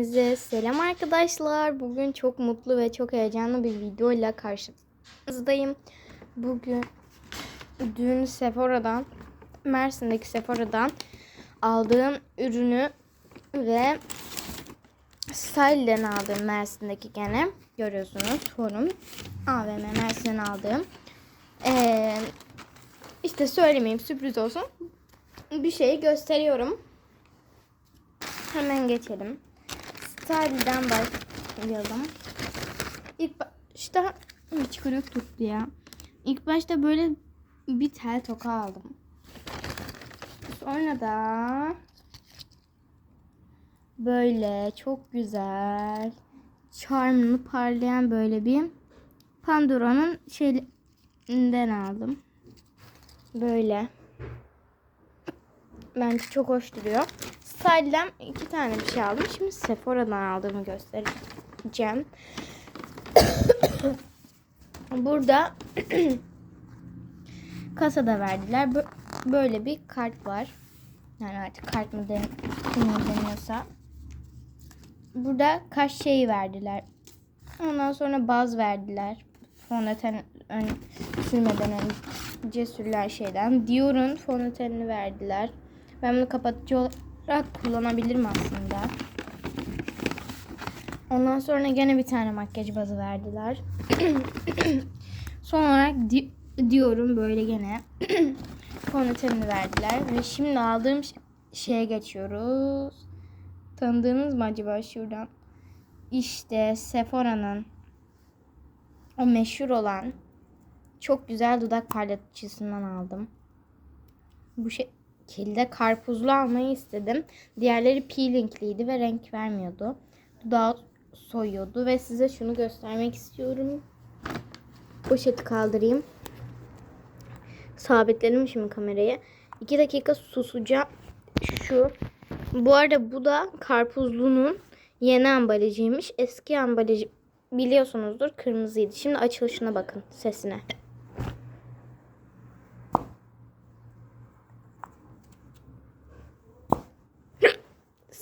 Size selam arkadaşlar. Bugün çok mutlu ve çok heyecanlı bir video ile karşınızdayım. Bugün dün Sephora'dan, Mersin'deki Sephora'dan aldığım ürünü ve Style'den aldığım Mersin'deki gene görüyorsunuz. Forum AVM Mersin'den aldığım. Ee, işte söylemeyeyim sürpriz olsun. Bir şeyi gösteriyorum. Hemen geçelim. Style'den başlayalım. İlk başta hiç kırık tuttu ya. İlk başta böyle bir tel toka aldım. Sonra da böyle çok güzel charmlı parlayan böyle bir Pandora'nın şeyinden aldım. Böyle. Bence çok hoş duruyor. Style'den iki tane bir şey aldım. Şimdi Sephora'dan aldığımı göstereceğim. Burada kasada verdiler. Bö- Böyle bir kart var. Yani artık kart mı deniyorsa. Burada kaş şeyi verdiler. Ondan sonra baz verdiler. Fondöten ön, sürmeden önce sürülen şeyden. Dior'un fondötenini verdiler. Ben bunu kapatıcı olarak kullanabilirim aslında. Ondan sonra gene bir tane makyaj bazı verdiler. Son olarak di- diyorum böyle gene fondötenini verdiler. Ve şimdi aldığım şeye geçiyoruz. Tanıdığınız mı acaba şuradan? İşte Sephora'nın o meşhur olan çok güzel dudak parlatıcısından aldım. Bu şekilde karpuzlu almayı istedim. Diğerleri peelingliydi ve renk vermiyordu. Dudağı soyuyordu ve size şunu göstermek istiyorum. Poşeti kaldırayım. Sabitledim şimdi kamerayı. 2 dakika susacağım. Şu. Bu arada bu da karpuzlunun yeni ambalajıymış. Eski ambalajı biliyorsunuzdur kırmızıydı. Şimdi açılışına bakın sesine.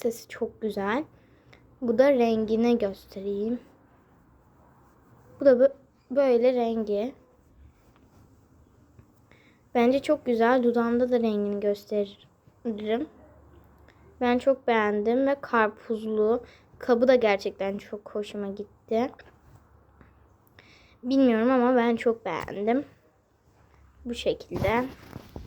Sesi çok güzel. Bu da rengine göstereyim. Bu da bö- böyle rengi. Bence çok güzel. Dudağımda da rengini gösteririm. Ben çok beğendim ve karpuzlu. Kabı da gerçekten çok hoşuma gitti. Bilmiyorum ama ben çok beğendim. Bu şekilde.